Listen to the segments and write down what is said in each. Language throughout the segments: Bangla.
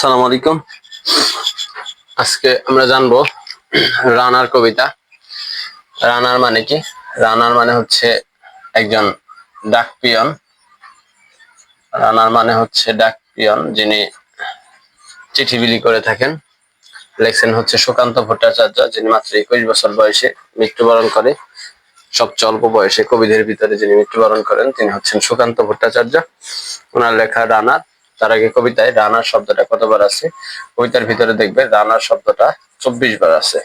আসসালামু আলাইকুম। আজকে আমরা জানব রানার কবিতা। রানার মানে কি? রানার মানে হচ্ছে একজন ডাক পিয়ন রানার মানে হচ্ছে ডাক পিয়ন যিনি চিঠি বিলি করে থাকেন। লেখছেন হচ্ছে সুকান্ত ভট্টাচার্য, যিনি মাত্র একুশ বছর বয়সে মৃত্যুবরণ করে। সবচেয়ে অল্প বয়সে কবিদের ভিতরে যিনি মৃত্যুবরণ করেন, তিনি হচ্ছেন সুকান্ত ভট্টাচার্য। ওনার লেখা রানার। তার আগে কবিতায় রানার শব্দটা কতবার আছে? কবিতার ভিতরে দেখবে রানার শব্দটা চব্বিশ বার আছে।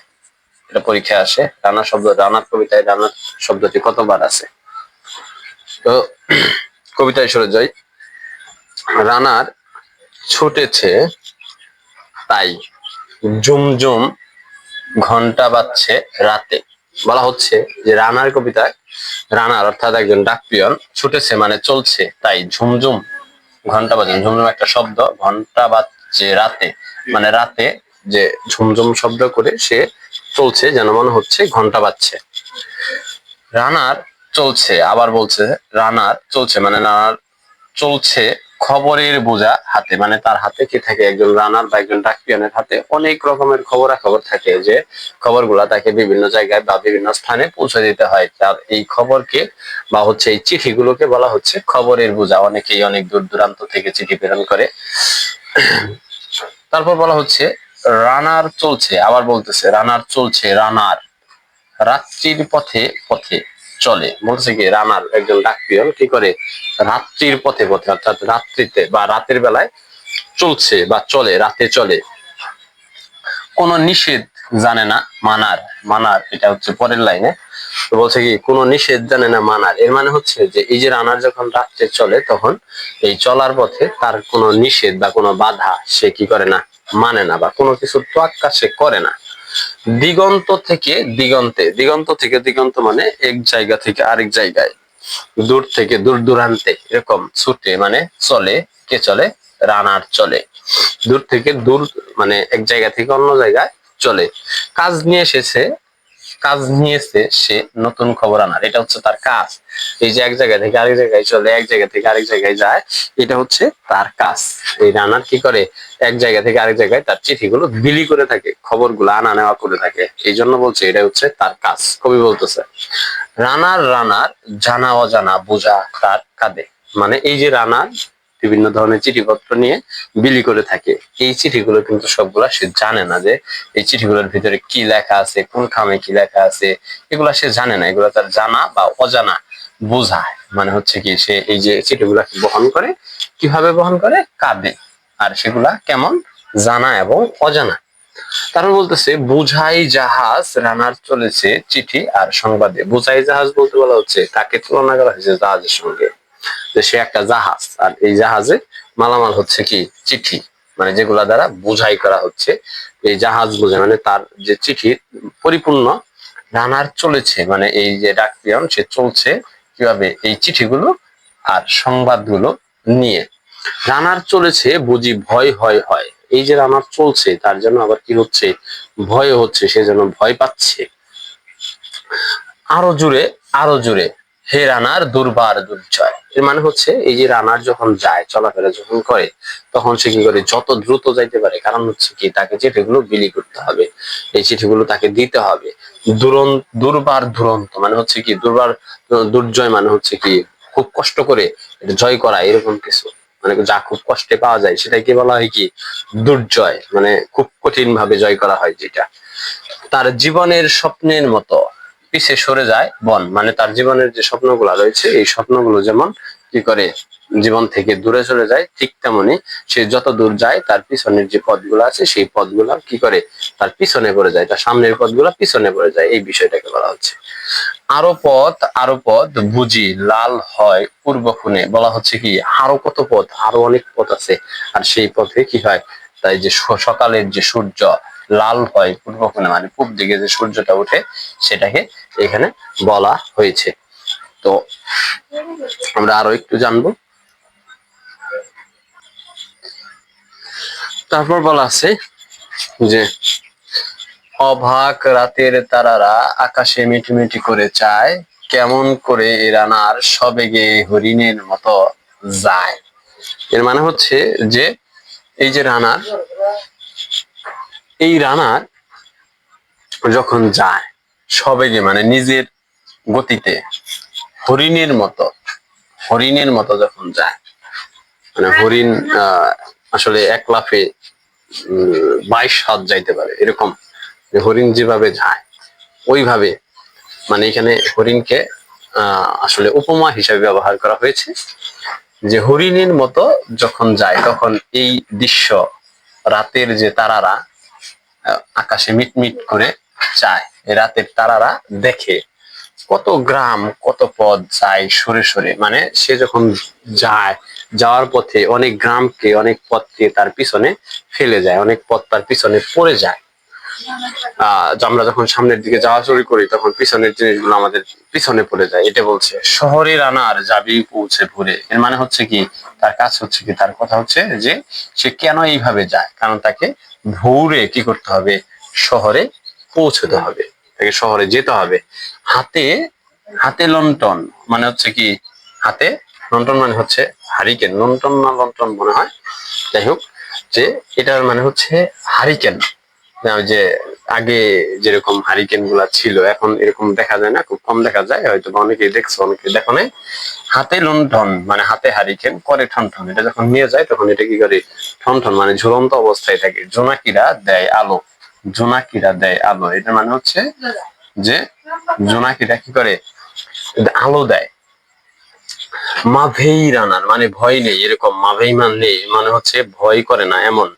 এটা পরীক্ষায় আসে। রানার শব্দ, রানার কবিতায় রানার শব্দটি কতবার আছে? তো কবিতায় সরে যাই। রানার ছুটেছে তাই জুমজুম ঘণ্টা বাজছে রাতে। বলা হচ্ছে যে রানার কবিতায় রানার অর্থাৎ একজন ডাকপিয়ন ছুটেছে মানে চলছে তাই ঝুমঝুম ঘণ্টা বাজে, ঝুমঝুম একটা শব্দ, ঘণ্টা বাজছে রাতে। মানে রাতে যে ঝুমঝুম শব্দ করে সে চলছে, যেন মনে হচ্ছে ঘণ্টা বাজছে। রানার চলছে, আবার বলছে রানার চলছে মানে রানার চলছে খবরের বোঝা হাতে মানে তার হাতে কি থাকে? একজন রানার বা একজন ডাকপিয়নের হাতে অনেক রকমের খবরাখবর থাকে যে খবরগুলা তাকে বিভিন্ন জায়গায় বা বিভিন্ন স্থানে পৌঁছে দিতে হয়। তার এই খবরকে বা হচ্ছে এই চিঠিগুলোকে বলা হচ্ছে খবরের বোঝা। অনেকেই অনেক দূর দূরান্ত থেকে চিঠি প্রেরণ করে। তারপর বলা হচ্ছে, রানার চলছে। আবার বলতেছে, রানার চলছে, রানার। রাত্রির পথে পথে চলে। বলছে কি, রানার একজন ডাকপিয়ন কি করে রাত্রির পথে পথে, অর্থাৎ রাত্রিতে বা রাতের বেলায় চলছে বা চলে, রাতে চলে। কোন নিষেধ জানে না মানার মানার, এটা হচ্ছে পরের লাইনে। বলছে কি, কোনো নিষেধ জানে না মানার। এর মানে হচ্ছে যে, এই যে রানার যখন রাত্রে চলে, তখন এই চলার পথে তার কোনো নিষেধ বা কোনো বাধা সে কি করে না মানে না, বা কোনো কিছু তোয়াক্কা সে করে না। দিগন্ত থেকে দিগন্তে, দিগন্ত থেকে দিগন্ত মানে এক জায়গা থেকে আরেক জায়গায়। দূর থেকে, দূর দূরান্তে, এরকম ছুটে মানে চলে, কে চলে? রানার চলে। দূর থেকে দূর মানে এক জায়গা থেকে অন্য জায়গায় চলে। কাজ নিয়ে এসেছে কাজ নিয়েছে, সে নতুন খবর আনার। এটা হচ্ছে তার কাজ। এই যে এক জায়গা থেকে আরেক জায়গায় চলে, এক জায়গা থেকে আরেক জায়গায় যায়, এটা হচ্ছে তার কাজ। এই রানার কি করে? এক জায়গা থেকে আরেক জায়গায় তার চিঠিগুলো বিলি করে থাকে, খবরগুলো আনা নেওয়া করে থাকে। এই জন্য বলছে এটা হচ্ছে তার কাজ। কবি বলতেছে, রানার রানার, জানা, অজানা, বোঝা তার কাঁধে। মানে এই যে রানার বিভিন্ন ধরনের চিঠিপত্র নিয়ে বিলি করে থাকে। এই চিঠিগুলো কিন্তু সবগুলা সে জানে না যে এই চিঠিগুলোর ভিতরে কি লেখা আছে, কোন খামে কি লেখা আছে, এগুলা সে জানে না। এগুলো তার জানা বা অজানা বোঝায় মানে হচ্ছে কি, সে এই যে চিঠিগুলাকে বহন করে, কীভাবে বহন করে, কাঁদে। আর সেগুলা কেমন? জানা এবং অজানা। তারপর বলতেছে, বুঝাই জাহাজ রানার চলেছে চিঠি আর সংবাদে। বুঝাই জাহাজ বলতে বলা হচ্ছে, তাকে তুলনা করা হয়েছে জাহাজের সঙ্গে। যে সে একটা জাহাজ। আর এই জাহাজে মালামাল হচ্ছে কি? চিঠি। মানে যেগুলা দ্বারা বোঝাই করা হচ্ছে এই জাহাজ বোঝে মানে তার যে চিঠি পরিপূর্ণ রানার চলেছে। মানে এই যে ডাকপিয়ন, সে চলছে কীভাবে এই চিঠিগুলো আর সংবাদগুলো নিয়ে। রানার চলেছে বুঝি ভয়, হয় হয়। এই যে রানার চলছে, তার জন্য আবার কি হচ্ছে? ভয় হচ্ছে, সে যেন ভয় পাচ্ছে। আরও জুড়ে আরও জুড়ে হে রানার, দুর্বার, দুর্জয়। এর মানে হচ্ছে এই যে রানার যখন যায়, চলাফেরা যখন করে, তখন সে কি করে? যত দ্রুত যাইতে পারে। কারণ হচ্ছে কি, তাকে চিঠিগুলো বিলি করতে হবে। এই চিঠিগুলো তাকে দিতে হবে। দুর্বার, দুরন্ত। মানে হচ্ছে কি, দুর্বার, দুর্জয় মানে হচ্ছে কি, খুব কষ্ট করে এটা জয় করা, এরকম কিছু। মানে যা খুব কষ্টে পাওয়া যায়, সেটাকে বলা হয় কি, দুর্জয়। মানে খুব কঠিন ভাবে জয় করা হয় যেটা। তার জীবনের স্বপ্নের মতো। পিছে সরে যায়, বন। মানে তার জীবনের যে স্বপ্নগুলো রয়েছে, এই স্বপ্নগুলো যেমন কি করে জীবন থেকে দূরে চলে যায়, ঠিক তেমনি সে যত দূর যায়, তার পিছনের যে পথগুলো আছে, সেই পথগুলো কি করে তার পিছনে পড়ে যায়, তার সামনের পথগুলো পিছনে পড়ে যায়, এই বিষয়টাকে বলা হচ্ছে। আরও পথ আরও পথ বুঝি, লাল হয় পূর্ব খুনে। বলা হচ্ছে কি, আরও কত পথ, আরও অনেক পথ আছে। আর সেই পথে কি হয়, তাই যে সকালের যে সূর্য লাল হয় পূর্ব কোণে মানে পূব দিকে যে সূর্যটা ওঠে, সেটাকে এখানে বলা হয়েছে। তো আমরা আরও একটু জানব। তারপর বলা আছে যে, অভাগ রাতের তারারা আকাশে মিটিমিটি করে চায়, কেমন করে এ রানার সবেগে হরিণের মতো যায়। এর মানে হচ্ছে যে, এই যে রানার এই রানার যখন যায়, সবেগে মানে নিজের গতিতে হরিণের মতো হরিণের মতো যখন যায় মানে হরিণ আসলে এক লাফে বাইশ হাত যাইতে পারে, এরকম হরিণ যেভাবে যায়, ওইভাবে মানে এখানে হরিণকে আসলে উপমা হিসাবে ব্যবহার করা হয়েছে, যে হরিণের মতো যখন যায়, তখন এই দৃশ্য, রাতের যে তারারা আকাশে মিটমিট করে চায়। রাতের তারারা দেখে কত গ্রাম, কত পথ যায় সরে সরে। মানে সে যখন যায়, যাওয়ার পথে অনেক গ্রামকে, অনেক পথকে তার পিছনে ফেলে যায়, অনেক পথ তার পিছনে পড়ে যায়। আহ আমরা যখন সামনের দিকে যাওয়া শুরু করি, তখন পিছনের জিনিসগুলো আমাদের পিছনে পড়ে যায়। এটা বলছে, শহরের আনার যাবি পৌঁছে ভরে। এর মানে হচ্ছে কি, তার কাজ হচ্ছে কি, তার কথা হচ্ছে যে সে কেন এইভাবে যায়? কারণ তাকে ভোরে কি করতে হবে? শহরে পৌঁছতে হবে। তাকে শহরে যেতে হবে। হাতে হাতে লন্ঠন মানে হচ্ছে কি? হাতে লন্ঠন মানে হচ্ছে হারিকেন। লন্টন না লন্ঠন মনে হয়? যাই হোক, যে এটার মানে হচ্ছে হারিকেন। যে আগে যেরকম হারিকেনগুলা ছিল, এখন এরকম দেখা যায় না, খুব কম দেখা যায়, হয়তো বা অনেকেই দেখছ অনেকে দেখো নাই। হাতে লন্ঠন মানে হাতে হারিকেন করে ঠন ঠন এটা যখন নিয়ে যায়, তখন এটা কি করে? ঠন ঠন মানে ঝুলন্ত অবস্থায় থাকে। জোনাকিরা দেয় আলো, জোনাকিরা দেয় আলো এটা মানে হচ্ছে যে জোনাকিরা কি করে? আলো দেয়। মাভেই রানার মানে ভয় নেই, এরকম মাভেই মান নেই মানে হচ্ছে ভয় করে না, এমন।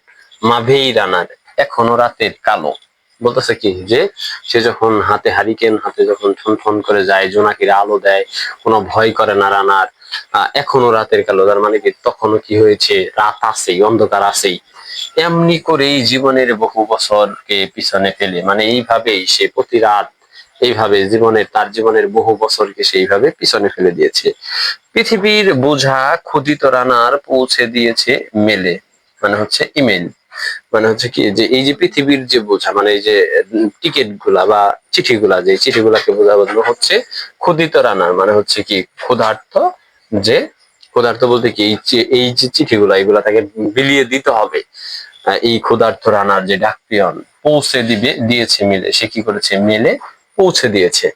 মাভেই রানার। এখনও রাতের কালো। বলতেছে কি যে, সে যখন হাতে হারিকেন, হাতে যখন ঠন ঠন করে যায়, জোনাকিরা আলো দেয়, কোনো ভয় করে না রানার এখনও রাতের কালো। তার মানে কি, তখনও কি হয়েছে? রাত আছেই, অন্ধকার আছেই। এমনি করেই জীবনের বহু বছরকে পিছনে ফেলে। মানে এইভাবেই সে প্রতি রাত, এইভাবে জীবনের, তার জীবনের বহু বছরকে সেইভাবে পিছনে ফেলে দিয়েছে। পৃথিবীর বোঝা ক্ষুদিত রানার পৌঁছে দিয়েছে মেলে মানে হচ্ছে ইমেল। মানে হচ্ছে কি, যে এই যে পৃথিবীর যে বোঝা মানে এই যে টিকিটগুলা বা চিঠি গুলা, যে চিঠি গুলাকে বোঝা বদল হচ্ছে ক্ষুদিত রানার মানে হচ্ছে কি ক্ষুধার্ত যে, ক্ষুধার্ত বলতে কি এই যে- চিঠিগুলা এগুলা তাকে বিলিয়ে দিতে হবে। এই ক্ষুধার্থ রানার যে ডাকপিয়ন পৌঁছে দিবে, দিয়েছে মেলে, সে কি করেছে? মেলে পৌঁছে দিয়েছে।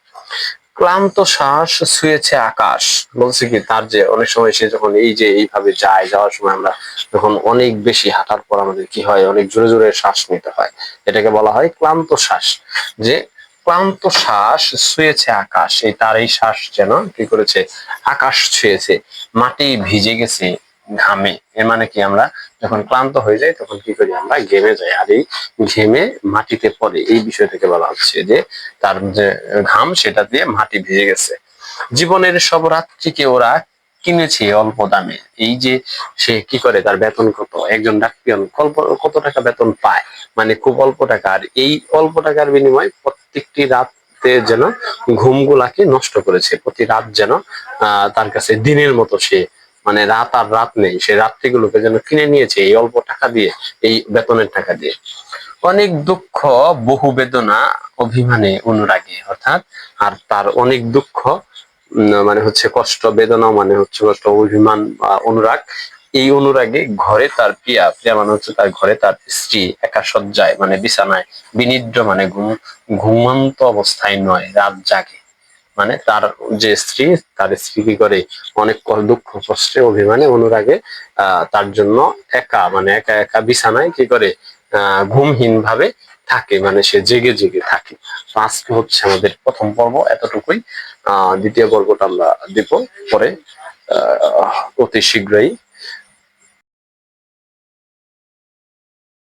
ক্লান্ত শ্বাস ছুঁয়েছে আকাশ। বলছে কি, তার যে অনেক সময় সে যখন এই যে এইভাবে যায়, যাওয়ার সময় আমরা যখন অনেক বেশি হাঁটার পর আমাদের কি হয়, অনেক জোরে জোরে শ্বাস নিতে হয়। এটাকে বলা হয় ক্লান্ত শ্বাস। যে ক্লান্ত শ্বাস ছুঁয়েছে আকাশ, এই তার এই শ্বাস যেন কি করেছে, আকাশ ছুঁয়েছে, মাটি ভিজে গেছে ঘামে। এর মানে কি, আমরা যখন ক্লান্ত হয়ে যায়, তখন কি করি আমরা? ঘেমে যাই। আর এই ঘেমে মাটিতে পড়ে। এই বিষয়টাকে বলা হচ্ছে যে তার যে ঘাম, সেটা দিয়ে মাটি ভিজে গেছে। জীবনের সব রাত্রিকে ওরা কিনেছে অল্প দামে। এই যে সে কি করে? তার বেতন কত? একজন ডাক্তার কত টাকা বেতন পায়? মানে খুব অল্প টাকা। আর এই অল্প টাকার বিনিময়ে প্রত্যেকটি রাতে যেন ঘুমগুলাকে নষ্ট করেছে। প্রতি রাত যেন তার কাছে দিনের মতো সে মানে রাত আর রাত নেই সে রাত্রিগুলোকে যেন কিনে নিয়েছে এই অল্প টাকা দিয়ে, এই বেতনের টাকা দিয়ে। অনেক দুঃখ, বহু বেদনা, অভিমানে অনুরাগে, অর্থাৎ, আর তার অনেক দুঃখ মানে হচ্ছে কষ্ট, বেদনা মানে হচ্ছে কষ্ট, অভিমান অনুরাগ। এই অনুরাগে ঘরে তার প্রিয়া প্রিয়া মানে হচ্ছে তার ঘরে তার স্ত্রী একা শয্যায় মানে বিছানায়, বিনিদ্র মানে ঘুম, ঘুমন্ত অবস্থায় নয়, রাত জাগে। মানে তার যে স্ত্রী, তার স্ত্রী কি করে অনেক দুঃখ, কষ্টে, অভিমানে অনুরাগে তার জন্য একা মানে একা একা বিছানায় কি করে ঘুমহীন ভাবে থাকে মানে সে জেগে জেগে থাকে। তো আজকে হচ্ছে আমাদের প্রথম পর্ব, এতটুকুই। আহ, দ্বিতীয় পর্বটা আমরা দিব পরে অতি শীঘ্রই।